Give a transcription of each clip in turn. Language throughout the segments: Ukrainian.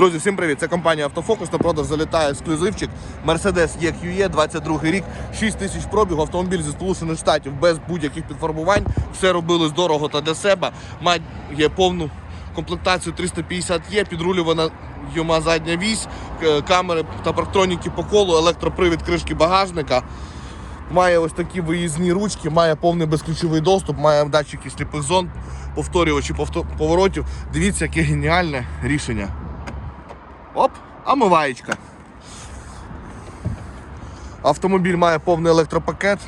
Друзі, всім привіт! Це компанія Автофокус. На продаж залітає ексклюзивчик Mercedes EQE 22 рік, 6 тисяч пробігу, автомобіль зі Сполучених Штатів без будь-яких підфарбувань. Все робили дорого та для себе. Має повну комплектацію 350 є, підрулювана йома задня вісь, камери та парктроніки по колу, електропривід кришки багажника. Має ось такі виїзні ручки, має повний безключовий доступ, має датчики сліпих зон, повторювачі повто- поворотів. Дивіться, яке геніальне рішення. Оп, омиваєчка. Автомобіль має повний електропакет,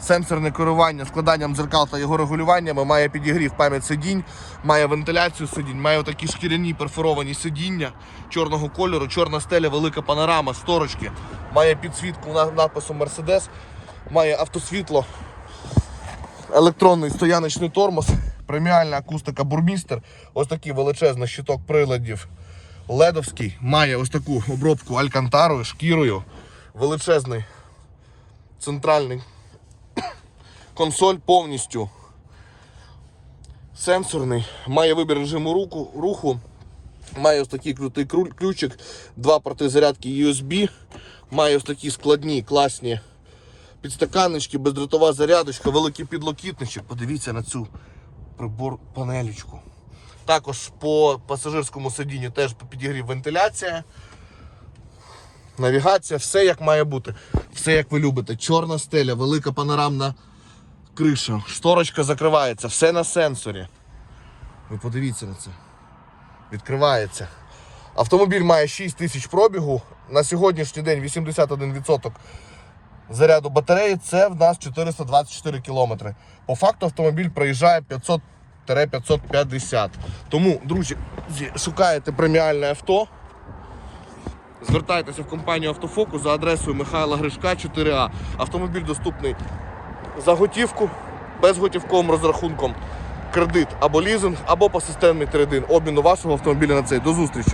сенсорне керування, складанням дзеркал та його регулюваннями, має підігрів пам'ять сидінь, має вентиляцію сидінь, має такі шкіряні перфоровані сидіння чорного кольору, чорна стеля, велика панорама, шторочки, має підсвітку на- надписом Mercedes, має автосвітло, електронний стояночний тормоз, преміальна акустика бурмістер, ось такий величезний щиток приладів. Ледовський має ось таку обробку алькантарою, шкірою, величезний центральний консоль повністю сенсорний, має вибір режиму руку, руху, має ось такий крутий ключик, два порти зарядки USB, має ось такі складні, класні підстаканнички, бездротова зарядочка, великий підлокітничок. Подивіться на цю прибор панелечку. Також по пасажирському сидінню теж підігрів вентиляція. Навігація, все як має бути. Все як ви любите. Чорна стеля, велика панорамна криша, шторочка закривається, все на сенсорі. Ви подивіться на це. Відкривається. Автомобіль має 6 тисяч пробігу. На сьогоднішній день 81% заряду батареї це в нас 424 кілометри. По факту автомобіль проїжджає 500-550. Тому, друзі, шукаєте преміальне авто. Звертайтеся в компанію Автофокус за адресою Михайла Гришка 4А. Автомобіль доступний за готівку, безготівковим розрахунком, кредит або лізинг, або по системі трейдин обміну вашого автомобіля на цей. До зустрічі!